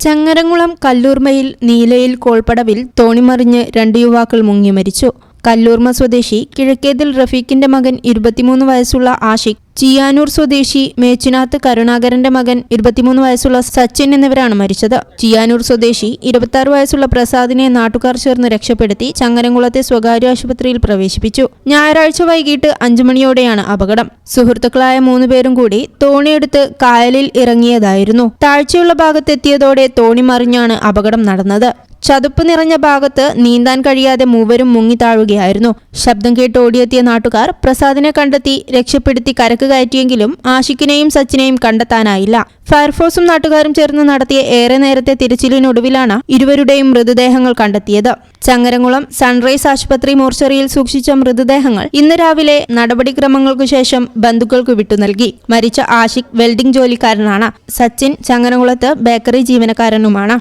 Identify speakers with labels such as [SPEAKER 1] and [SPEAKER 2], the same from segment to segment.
[SPEAKER 1] ചങ്ങരംകുളം കല്ലൂർമയിൽ നീലയിൽ കോൾപ്പടവിൽ തോണിമറിഞ്ഞ് രണ്ട് യുവാക്കൾ മുങ്ങി മരിച്ചു കല്ലൂർമ സ്വദേശി കിഴക്കേതിൽ റഫീഖിന്റെ മകൻ ഇരുപത്തിമൂന്ന് വയസ്സുള്ള ആഷിഖ് ചിയാനൂർ സ്വദേശി മേച്ചിനാത്ത് കരുണാകരന്റെ മകൻ ഇരുപത്തിമൂന്ന് വയസ്സുള്ള സച്ചിൻ എന്നിവരാണ് മരിച്ചത്. ചിയാനൂർ സ്വദേശി ഇരുപത്തി വയസ്സുള്ള പ്രസാദിനെ നാട്ടുകാർ ചേർന്ന് രക്ഷപ്പെടുത്തി ചങ്ങരംകുളത്തെ സ്വകാര്യ ആശുപത്രിയിൽ പ്രവേശിപ്പിച്ചു. ഞായറാഴ്ച വൈകിട്ട് അഞ്ചു മണിയോടെയാണ് അപകടം. സുഹൃത്തുക്കളായ മൂന്നുപേരും കൂടി തോണിയെടുത്ത് കായലിൽ ഇറങ്ങിയതായിരുന്നു. താഴ്ചയുള്ള ഭാഗത്തെത്തിയതോടെ തോണി മറിഞ്ഞാണ് അപകടം നടന്നത്. ചതുപ്പ് നിറഞ്ഞ ഭാഗത്ത് നീന്താൻ കഴിയാതെ മൂവരും മുങ്ങി താഴുകയായിരുന്നു. ശബ്ദം കേട്ട് ഓടിയെത്തിയ നാട്ടുകാർ പ്രസാദിനെ കണ്ടെത്തി രക്ഷപ്പെടുത്തി കരക്ക് കയറ്റിയെങ്കിലും ആഷിക്കിനെയും സച്ചിനെയും കണ്ടെത്താനായില്ല. ഫയർഫോഴ്സും നാട്ടുകാരും ചേർന്ന് നടത്തിയ ഏറെ നേരത്തെ തിരച്ചിലിനൊടുവിലാണ് ഇരുവരുടെയും മൃതദേഹങ്ങൾ കണ്ടെത്തിയത്. ചങ്ങരംകുളം സൺറൈസ് ആശുപത്രി മോർച്ചറിയിൽ സൂക്ഷിച്ച മൃതദേഹങ്ങൾ ഇന്ന് രാവിലെ നടപടിക്രമങ്ങൾക്കു ശേഷം ബന്ധുക്കൾക്ക് വിട്ടു നൽകി. മരിച്ച ആഷിഖ് വെൽഡിംഗ് ജോലിക്കാരനാണ്. സച്ചിൻ ചങ്ങരംകുളത്ത് ബേക്കറി ജീവനക്കാരനുമാണ്.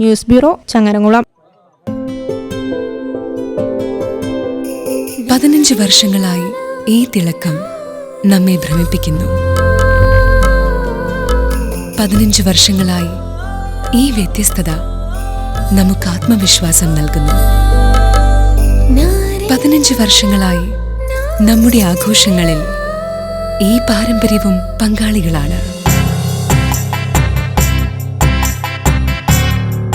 [SPEAKER 1] News bureau Changaramkulam.
[SPEAKER 2] പതിനഞ്ച് വർഷങ്ങളായി ഈ തിളക്കം നമ്മെ ഭ്രമിപ്പിക്കുന്നു. പതിനഞ്ച് വർഷങ്ങളായി ഈ വ്യത്യസ്തത നമുക്ക് ആത്മവിശ്വാസം നൽകുന്നു. പതിനഞ്ച് വർഷങ്ങളായി നമ്മുടെ ആഘോഷങ്ങളിൽ ഈ പാരമ്പര്യവും പങ്കാളികളാണ്.